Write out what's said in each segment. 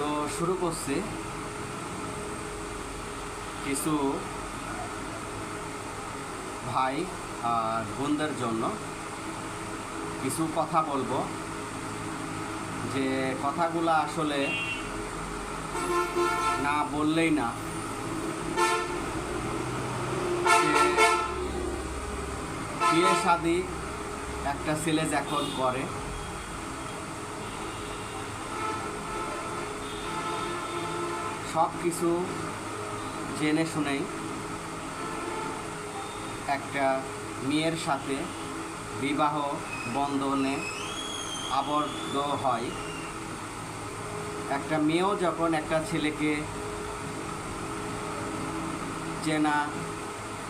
তো শুরু করছি। কিছু ভাই আর বোনদের জন্য কিছু কথা বলব। যে কথাগুলো আসলে না বললেই না। বিয়ে শাদি একটা ছেলে যখন করে। সব কিছু জেনে শুনেই একটা মেয়ের সাথে বিবাহ বন্ধনে আবদ্ধ হয়। একটা মেয়েও যখন একটা ছেলেকে চেনা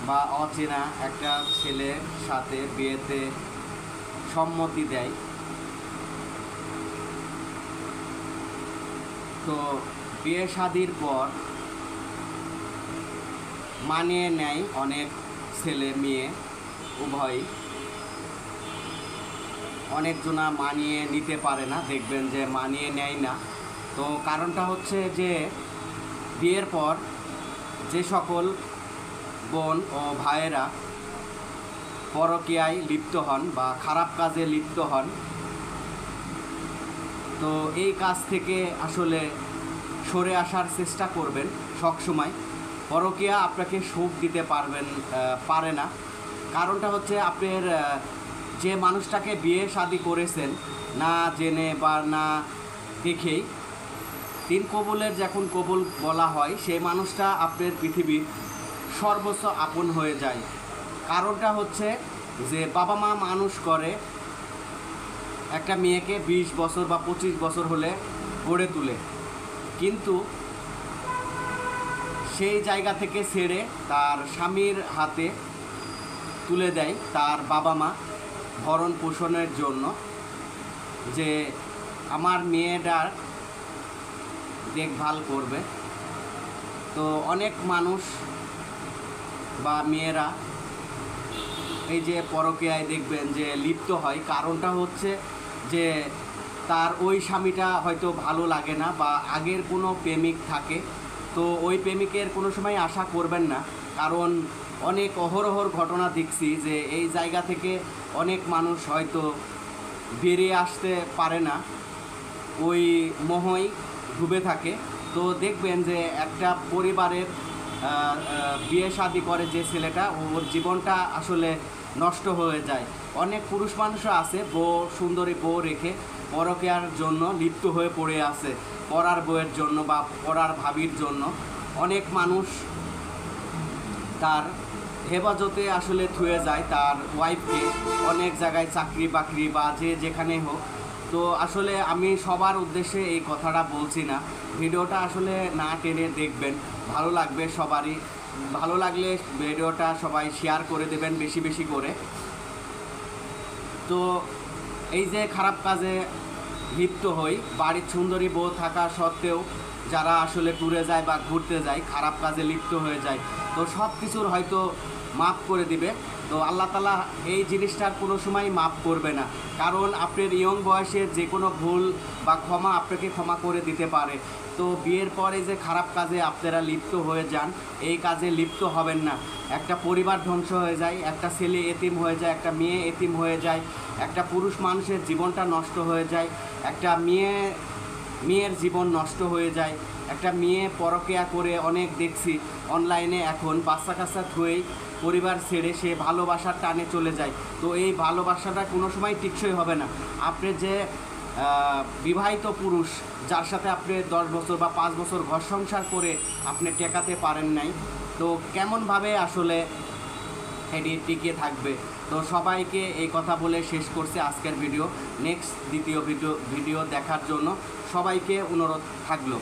বা অচেনা একটা ছেলের সাথে বিয়েতে সম্মতি দেয়, তো বিয়ে শাদির পর মানিয়ে নেয় অনেক ছেলে মেয়ে, উভয়। অনেকজনা মানিয়ে নিতে পারে না, দেখবেন যে মানিয়ে নেয় না। তো কারণটা হচ্ছে যে বিয়ের পর যে সকল বোন ও ভাইয়েরা পরকীয়ায় লিপ্ত হন বা খারাপ কাজে লিপ্ত হন, তো এই কাজ থেকে আসলে সরে আসার চেষ্টা করবেন সবসময় পরকিয়া আপনাকে সুখ দিতে পারবেন পারে না। কারণটা হচ্ছে আপনার যে মানুষটাকে বিয়ে শাদি করেছেন, না জেনে বা না দেখেই, তিন কবুলের যখন কবুল বলা হয় সেই মানুষটা আপনার পৃথিবীর সর্বোচ্চ আপন হয়ে যায়। কারণটা হচ্ছে যে বাবা মা মানুষ করে, একটা মেয়েকে বিশ বছর বা পঁচিশ বছর হলে গড়ে তুলে। কিন্তু সেই জায়গা থেকে ছেড়ে তার স্বামীর হাতে তুলে দেয় তার বাবা মা ভরণ পোষণের জন্য যে আমার মেয়েটার দেখভাল করবে। তো অনেক মানুষ বা মেয়েরা এই যে পরকীয়ায় দেখবেন যে লিপ্ত হয়। কারণটা হচ্ছে যে তার ওই স্বামীটা হয়তো ভালো লাগে না বা আগের কোনো প্রেমিক থাকে। তো ওই প্রেমিকের কোনো সময় আশা করবেন না। কারণ অনেক অহরহর ঘটনা দেখছি যে এই জায়গা থেকে অনেক মানুষ হয়তো বেরিয়ে আসতে পারে না। ওই মোহই ডুবে থাকে। তো দেখবেন যে একটা পরিবারের বিয়ে শাদি করে যে ছেলেটা, ওর জীবনটা আসলে নষ্ট হয়ে যায়। অনেক পুরুষ মানুষও আছে, বউ, সুন্দরী বউ রেখে। পরকেয়ার জন্য লিপ্ত হয়ে পড়ে আছে পড়ার বইয়ের জন্য বা পড়ার ভাবির জন্য। অনেক মানুষ তার হেফাজতে আসলে থুয়ে যায়, তার ওয়াইফকে অনেক জায়গায় চাকরি বাকরি বা যে যেখানে হোক। তো আসলে আমি সবার উদ্দেশ্যে এই কথাটা বলছি না। ভিডিওটা আসলে না টেনে দেখবেন, ভালো লাগবে সবারই। ভালো লাগলে ভিডিওটা সবাই শেয়ার করে দেবেন বেশি বেশি করে। তো এই যে খারাপ কাজে লিপ্ত হই। বাড়ির সুন্দরী বউ থাকা সত্ত্বেও যারা আসলে ট্যুরে যায় বা ঘুরতে যায়, খারাপ কাজে লিপ্ত হয়ে যায়। তো সব কিছুর হয়তো মাফ করে দিবে। তো আল্লাহ তালা এই জিনিসটার কোনো সময় মাফ করবে না। কারণ আপনার ইয়ং বয়সে যে কোনো ভুল বা ক্ষমা আপনাকে ক্ষমা করে দিতে পারে। তো বিয়ের পরে যে খারাপ কাজে আপনারা লিপ্ত হয়ে যান, এই কাজে লিপ্ত হবেন না। একটা পরিবার ধ্বংস হয়ে যায়, একটা ছেলে এতিম হয়ে যায়, একটা মেয়ে এতিম হয়ে যায়, একটা পুরুষ মানুষের জীবনটা নষ্ট হয়ে যায়, একটা মেয়ে, মেয়ের জীবন নষ্ট হয়ে যায়। একটা মেয়ে পরকেয়া করে অনেক দেখছি। অনলাইনে এখন বাচ্চা কাচ্চা থুয়েই পরিবার ছেড়ে সে ভালোবাসার টানে চলে যায়। তো এই ভালোবাসাটা কোনো সময় টিকসই হবে না। আপনি যে বিবাহিত পুরুষ, যার সাথে আপনি দশ বছর বা পাঁচ বছর ঘর সংসার করে আপনি টেকাতে পারেন নাই, তো কেমনভাবে আসলে এটি টিকে থাকবে? তো সবাইকে এই কথা বলে শেষ করছে আজকের ভিডিও। নেক্সট দ্বিতীয় ভিডিও ভিডিও দেখার জন্য সবাইকে অনুরোধ থাকল।